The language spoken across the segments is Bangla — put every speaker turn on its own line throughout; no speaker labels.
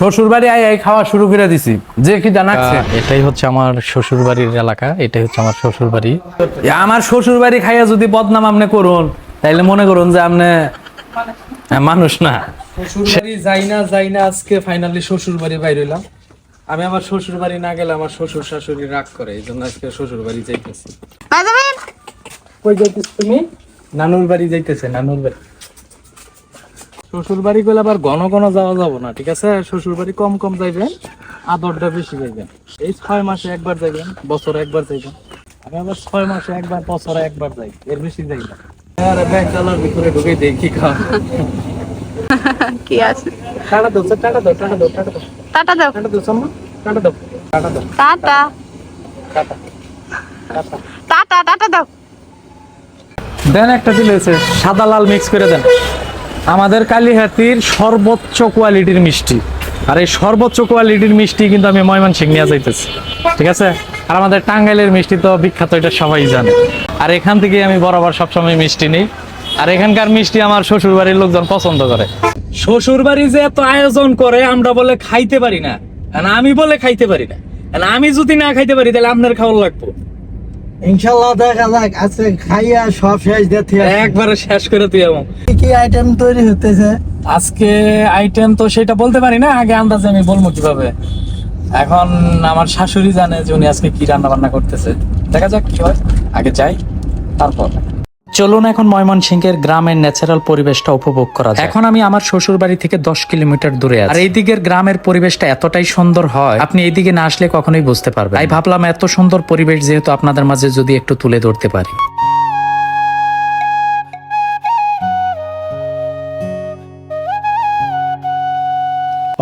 শ্বশুর বাড়ি আই আই খাওয়া শুরু করে দিছি। যে কি জানাচ্ছে
এটাই হচ্ছে আমার শ্বশুর বাড়ির এলাকা এটাই হচ্ছে আমার শ্বশুর বাড়ি
আমার শ্বশুর বাড়ি খাইয়া যদি বদনাম আপনি করুন তাইলে মনে করুন যে আপনি মানুষ না। শ্বশুর বাড়ি যাই না যাই না আজকে ফাইনালি শ্বশুর বাড়ি বাইর হইলাম। আমি আমার শ্বশুর বাড়ি না গেলে আমার শ্বশুর শাশুড়ি রাগ করে এই জন্য আজকে শ্বশুর বাড়ি যাইতেছি কই যাইতেছ তুমি? নানুর বাড়ি যাইতেছে নানুর বাড়ি। শ্বশুর বাড়ি গেলে আবার ঘন ঘন যাওয়া যাব না ঠিক আছে? শ্বশুর বাড়ি কম কম যাইবেন আদরটা বেশি যাইবেন এই ছয় মাসে একবার যাইবেন বছরে একবার যাইবেন। আমি আবার ছয় মাসে একবার বছরে একবার যাই এর বেশি যাই না। আরে ব্যাগ চালার ভিতরে ঢুকে দেখি খাওয়া
কি আছে?
টাটা দাও টাটা দাও টাটা দাও টাটা দাও।
টাটা দাও।
টাটা দাও সম্মা টাটা দাও টাটা দাও।
Tata.
Tata tata.
Tata tata দাও।
দেন একটা দিলে হয়েছে সাদা লাল মিক্স করে দেন। আমাদের কালীহাতির সর্বোচ্চ কোয়ালিটির মিষ্টি। আর এই সর্বোচ্চ কোয়ালিটির মিষ্টি কিন্তু আমি ময়মনসিং নিয়ে যাইতেছি। ঠিক আছে? আর আমাদের টাঙ্গাইলের মিষ্টি তো বিখ্যাত, এটা সবাই জানে। আর এখান থেকে আমি বরাবর সবসময় মিষ্টি নিই। আর এখানকার মিষ্টি আমার শ্বশুর বাড়ির লোকজন পছন্দ করে। শ্বশুর বাড়ি যে এত আয়োজন করে, আমরা বলে খাইতে পারি না। আমি বলে খাইতে পারি না। আমি যদি না খাইতে পারি, তাহলে আপনার খাওয়ার লাগবো।
ইনশাল্লাহ দেখা যাক আজকে খাইয়া সব শেষ দিতে
একবারে শেষ করে তুই এবং
কি কি আইটেম তৈরি হতেছে
আজকে আইটেম তো সেটা বলতে পারি না আগে আন্দাজে আমি বলব কীভাবে। এখন আমার শাশুড়ি জানে যে উনি আজকে কি রান্না বান্না করতেছে। দেখা যাক কি হয় আগে যাই তারপর।
চলুন এখন ময়মনসিংহের গ্রামের ন্যাচারাল পরিবেশটা উপভোগ করা যায় এখন আমি আমার শ্বশুর বাড়ি থেকে দশ কিলোমিটার দূরে আছি। আর এই দিকের গ্রামের পরিবেশটা এতটাই সুন্দর হয় আপনি এইদিকে না আসলে কখনোই বুঝতে পারবেন তাই ভাবলাম এত সুন্দর পরিবেশ যেহেতু আপনাদের মাঝে যদি একটু তুলে ধরতে পারি।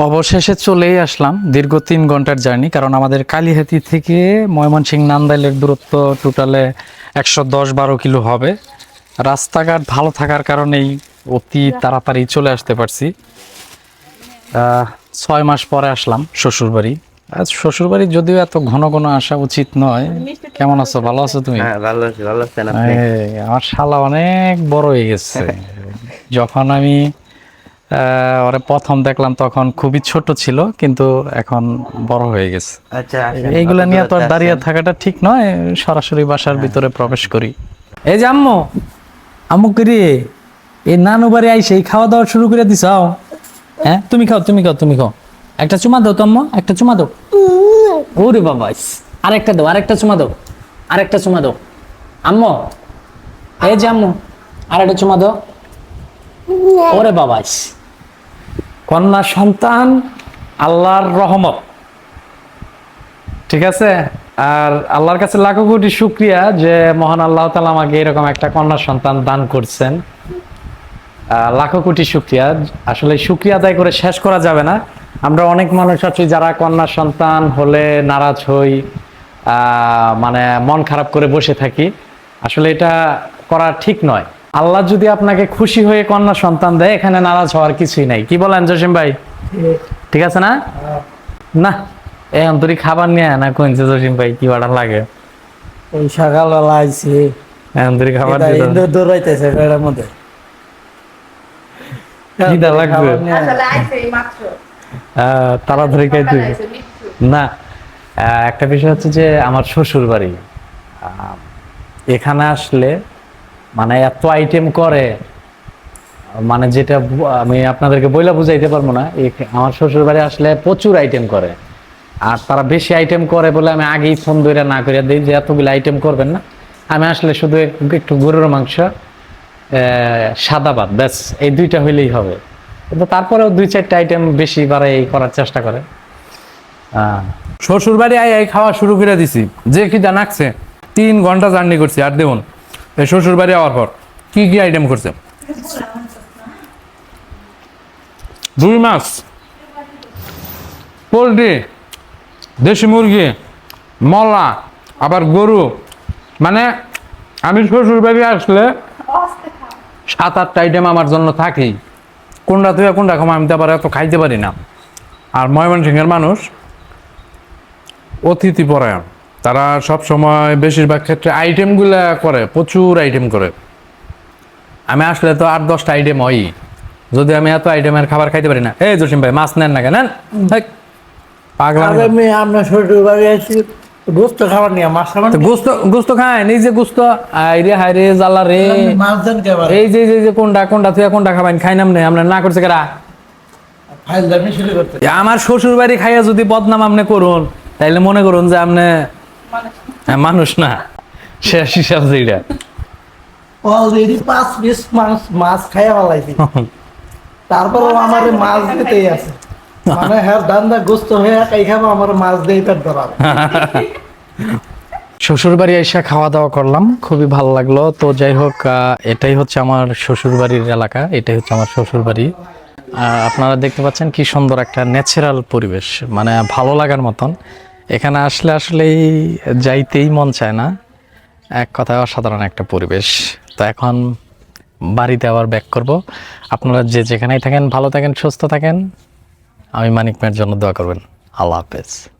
অবশেষে চলেই আসলাম দীর্ঘ তিন ঘণ্টার জার্নি কারণ আমাদের কালীহাতি থেকে ময়মনসিংহ নান্দাইলের দূরত্ব টোটালে একশো দশ বারো কিলো হবে। রাস্তাঘাট ভালো থাকার কারণেই অতি তাড়াতাড়ি চলে আসতে পারছি। ছয় মাস পরে আসলাম শ্বশুরবাড়ি। শ্বশুরবাড়ি যদিও এত ঘন ঘন আসা উচিত নয়। কেমন আছো? ভালো আছো তুমি?
হ্যাঁ ভালো আছি ভালো আছেন
আমার শালা অনেক বড় হয়ে গেছে। যখন আমি আহ, ওরে প্রথম দেখলাম তখন খুবই ছোট ছিল কিন্তু এখন বড় হয়ে গেছে।
আচ্ছা
এইগুলা নিয়ে তো আর দাঁড়িয়ে থাকাটা ঠিক নয় সরাসরি বাসার ভিতরে প্রবেশ করি।
এই যে আম্মু আম্মু করি এই নানু বাড়ি আইসে খাওয়া দাওয়া শুরু করে দিছাও হ্যাঁ? তুমি খাও তুমি খাও তুমি খাও। একটা চুমা দাও তো একটা চুমা দাও। ওরে বাবা, ইস। আরেকটা দাও, আরেকটা চুমা দাও, আরেকটা চুমা দাও। আম্মু, এই যে আম্মু আর একটা চুমা দাও। ওরে বাবা। কন্যা সন্তান, আল্লাহর রহমত। ঠিক আছে? আর আল্লাহর কাছে লাখো কোটি শুক্রিয়া যে মহান আল্লাহ তালা আমাকে এরকম একটা কন্যা সন্তান দান করছেন। লাখো কোটি শুক্রিয়া। আসলে শুক্রিয়া আদায় করে শেষ করা যাবে না। আমরা অনেক মানুষ আছি যারা কন্যা সন্তান হলে নারাজ হই আহ, মানে মন খারাপ করে বসে থাকি। আসলে এটা করা ঠিক নয়। আল্লাহ যদি আপনাকে খুশি হয়ে কন্যা সন্তান দেয় এখানে নারাজ হওয়ার কিছুই নাই। কি বলেন জসিম ভাই? ঠিক। আছে না? না? এই অন্তরি খাবার নিয়ে না জসিম ভাই কি বাড়া লাগে?
এই সকালবেলা আইছি।
অন্তরি খাবার দিতে
দৌড়াইতেছে এটার মধ্যে।
লাগবে।
আসলে আইছে মাত্র।
খাইতে। না একটা বিষয় হচ্ছে যে আমার শ্বশুর বাড়ি আহ, এখানে আসলে মানে এত আইটেম করে মানে যেটা আমি আপনাদেরকে বইলা বুঝাইতে পারব না আমার শ্বশুর বাড়ি আসলে প্রচুর আইটেম করে। আর তারা বেশি আইটেম করে বলে আমি আগেই ফোন ধরে না করে দিই, যে এতগুলো আইটেম করবেন না। আমি আসলে শুধু একটু গরুর মাংস সাদা ভাত, ব্যাস, এই দুইটা হইলেই হবে। কিন্তু তারপরেও দুই চারটা আইটেম বেশি বাড়াই করার চেষ্টা করে। শ্বশুর বাড়ি আই খাওয়া শুরু করে দিছি। যে কি জানাচ্ছে তিন ঘণ্টা জার্নি করছি, আর দেখুন এই শ্বশুর বাড়ি আওয়ার পর কি কি আইটেম করছে? রুই মাছ পোলট্রি। দেশি মুরগি, মলা, আবার গরু মানে আমি শ্বশুর বাড়ি আসলে সাত আটটা আইটেম আমার জন্য থাকেই। কোনটা তুই কোনটা খাম আমি তো আবার এত খাইতে পারি না। আর ময়মনসিংহের মানুষ অতিথি পরায়ণ। তারা সব সময় বেশিরভাগ ক্ষেত্রে আইটেমগুলা করে, প্রচুর আইটেম করে। আমি আসলে তো আট দশটা আইটেম হয়ই।
যদি আমি এত আইটেমের খাবার খাইতে পারি না। এই জসিম ভাই, মাছ নেন না কেন? নেন হেই, পাগলা
আরে আমি আপনার শ্বশুর বাড়ি আছি গোস্ত খাবার নিয়ে মাছ খাবার নিয়ে।
গুস্ত গুস্ত খায় এই যে গুস্ত আইরে হাইরে জ্বালা রে।
মাছ দেন কেবার
এই যে যে যে কোনটা কোনটা তুই কোনটা খাবেন খাই নাম নেই আমরা না করছে কেরা শ্বশুর বাড়ি খাইয়া যদি বদনাম আপনি করুন তাইলে মনে করুন যে আপনি মানুষ না। শেষ হিসাব যেটা
অলরেডি পাঁচ পিস মাছ মাছ খাইয়া ফেলাইছি। তারপরেও আমার মাছ দিতেই আছে। মানে হ্যাঁ দান্দা হয়ে খাই খাব, আমার মাছ দিয়ে পেট
শ্বশুর বাড়ি এসে খাওয়া দাওয়া করলাম, খুবই ভালো লাগল। তো যাই হোক এটাই হচ্ছে আমার শ্বশুর বাড়ির এলাকা, এটাই হচ্ছে আমার শ্বশুর বাড়ি আপনারা দেখতে পাচ্ছেন কি সুন্দর একটা ন্যাচারাল পরিবেশ মানে ভালো লাগার মতন। এখানে আসলে আসলেই যাইতেই মন চায় না, এক কথায় অসাধারণ একটা পরিবেশ। তো এখন বাড়িতে আবার ব্যাক করব। আপনারা যে যেখানেই থাকেন, ভালো থাকেন, সুস্থ থাকেন। আমি মানিক মেয়ের জন্য দোয়া করবেন। আল্লাহ হাফেজ।